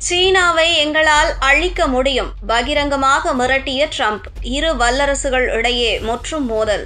சீனாவை எங்களால் அழிக்க முடியும். பகிரங்கமாக மிரட்டிய ட்ரம்ப். இரு வல்லரசுகள் இடையே முற்றும் மோதல்.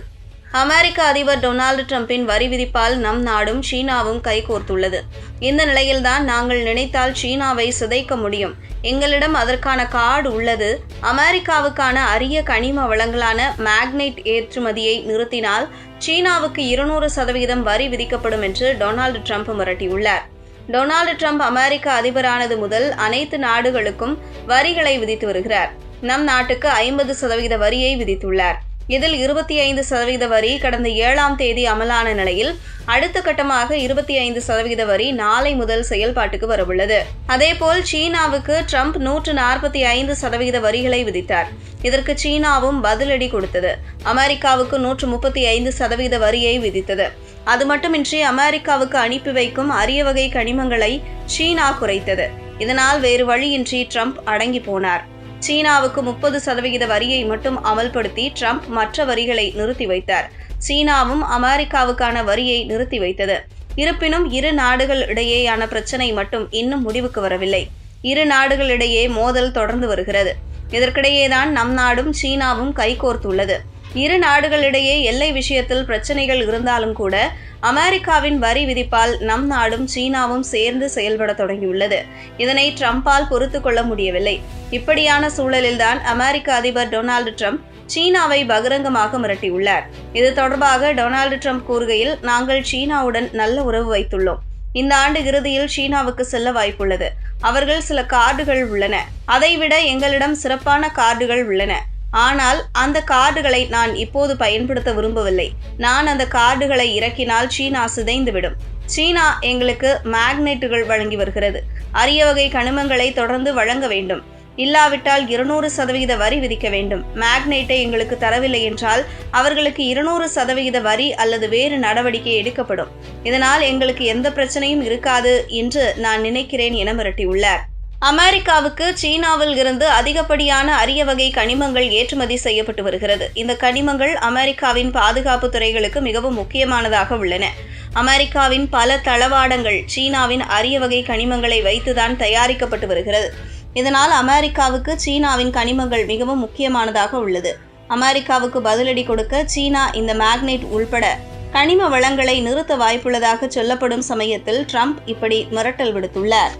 அமெரிக்க அதிபர் டொனால்டு ட்ரம்பின் வரி விதிப்பால் நம் நாடும் சீனாவும் கைகோர்த்துள்ளது இந்த நிலையில்தான் நாங்கள் நினைத்தால் சீனாவை சிதைக்க முடியும். எங்களிடம் அதற்கான கார்டு உள்ளது. அமெரிக்காவுக்கான அரிய கனிம வளங்களான மேக்னைட் ஏற்றுமதியை நிறுத்தினால் சீனாவுக்கு இருநூறு சதவீதம் வரி விதிக்கப்படும் என்று டொனால்டு ட்ரம்ப் மிரட்டியுள்ளார். டொனால்டு ட்ரம்ப் அமெரிக்க அதிபரானது முதல் அனைத்து நாடுகளுக்கும் வரிகளை விதித்து வருகிறார். நம் நாட்டுக்கு ஐம்பது சதவீத வரியை விதித்துள்ளார். இதில் இருபத்தி ஐந்து சதவீத வரி கடந்த ஏழாம் தேதி அமலான நிலையில் அடுத்த கட்டமாக இருபத்தி ஐந்து சதவீத வரி நாளை முதல் செயல்பாட்டுக்கு வரவுள்ளது. அதேபோல் சீனாவுக்கு ட்ரம்ப் நூற்று நாற்பத்தி ஐந்து சதவீத வரிகளை விதித்தார். இதற்கு சீனாவும் பதிலடி கொடுத்தது. அமெரிக்காவுக்கு நூற்று முப்பத்தி ஐந்து சதவீத வரியை விதித்தது. அது மட்டுமின்றி அமெரிக்காவுக்கு அனுப்பி வைக்கும் அரிய வகை கனிமங்களை சீனா குறைத்தது. இதனால் வேறு வழியின்றி ட்ரம்ப் அடங்கி போனார். சீனாவுக்கு முப்பது சதவிகித வரியை மட்டும் அமல்படுத்தி ட்ரம்ப் மற்ற வரிகளை நிறுத்தி வைத்தார். சீனாவும் அமெரிக்காவுக்கான வரியை நிறுத்தி வைத்தது. இருப்பினும் இரு நாடுகள் இடையேயான பிரச்சனை மட்டும் இன்னும் முடிவுக்கு வரவில்லை. இரு நாடுகளிடையே மோதல் தொடர்ந்து வருகிறது. இதற்கிடையேதான் நம் நாடும் சீனாவும் கைகோர்த்துள்ளது. இரு நாடுகளிடையே எல்லை விஷயத்தில் பிரச்சனைகள் இருந்தாலும் கூட அமெரிக்காவின் வரி விதிப்பால் நம் நாடும் சீனாவும் சேர்ந்து செயல்பட தொடங்கியுள்ளது. இதனை ட்ரம்பால் பொறுத்து கொள்ள முடியவில்லை. இப்படியான சூழலில்தான் அமெரிக்க அதிபர் டொனால்டு ட்ரம்ப் சீனாவை பகிரங்கமாக மிரட்டியுள்ளார். இது தொடர்பாக டொனால்டு ட்ரம்ப் கூறுகையில் நாங்கள் சீனாவுடன் நல்ல உறவு வைத்துள்ளோம். இந்த ஆண்டு இறுதியில் சீனாவுக்கு செல்ல வாய்ப்புள்ளது. அவர்கள் சில கார்டுகள் உள்ளன. அதைவிட எங்களிடம் சிறப்பான கார்டுகள் உள்ளன. ஆனால் அந்த கார்டுகளை நான் இப்போது பயன்படுத்த விரும்பவில்லை. நான் அந்த கார்டுகளை இறக்கினால் சீனா சிதைந்துவிடும். சீனா எங்களுக்கு மேக்னெட்டுகள் வழங்கி வருகிறது. அரிய வகை கனிமங்களை தொடர்ந்து வழங்க வேண்டும். இல்லாவிட்டால் இருநூறு சதவிகித வரி விதிக்க வேண்டும். மேக்னைட்டை எங்களுக்கு தரவில்லை என்றால் அவர்களுக்கு இருநூறு சதவிகித வரி அல்லது வேறு நடவடிக்கை எடுக்கப்படும். இதனால் எங்களுக்கு எந்த பிரச்சனையும் இருக்காது என்று நான் நினைக்கிறேன் என மிரட்டியுள்ளார். அமெரிக்காவுக்கு சீனாவில் இருந்து அதிகப்படியான அரிய வகை கனிமங்கள் ஏற்றுமதி செய்யப்பட்டு வருகிறது. இந்த கனிமங்கள் அமெரிக்காவின் பாதுகாப்பு துறைகளுக்கு மிகவும் முக்கியமானதாக உள்ளன. அமெரிக்காவின் பல தளவாடங்கள் சீனாவின் அரிய வகை கனிமங்களை வைத்துதான் தயாரிக்கப்பட்டு வருகிறது. இதனால் அமெரிக்காவுக்கு சீனாவின் கனிமங்கள் மிகவும் முக்கியமானதாக உள்ளது. அமெரிக்காவுக்கு பதிலடி கொடுக்க சீனா இந்த மேக்னெட் உள்பட கனிம வளங்களை நிறுத்த வாய்ப்புள்ளதாக சொல்லப்படும் சமயத்தில் ட்ரம்ப் இப்படி மிரட்டல் விடுத்துள்ளார்.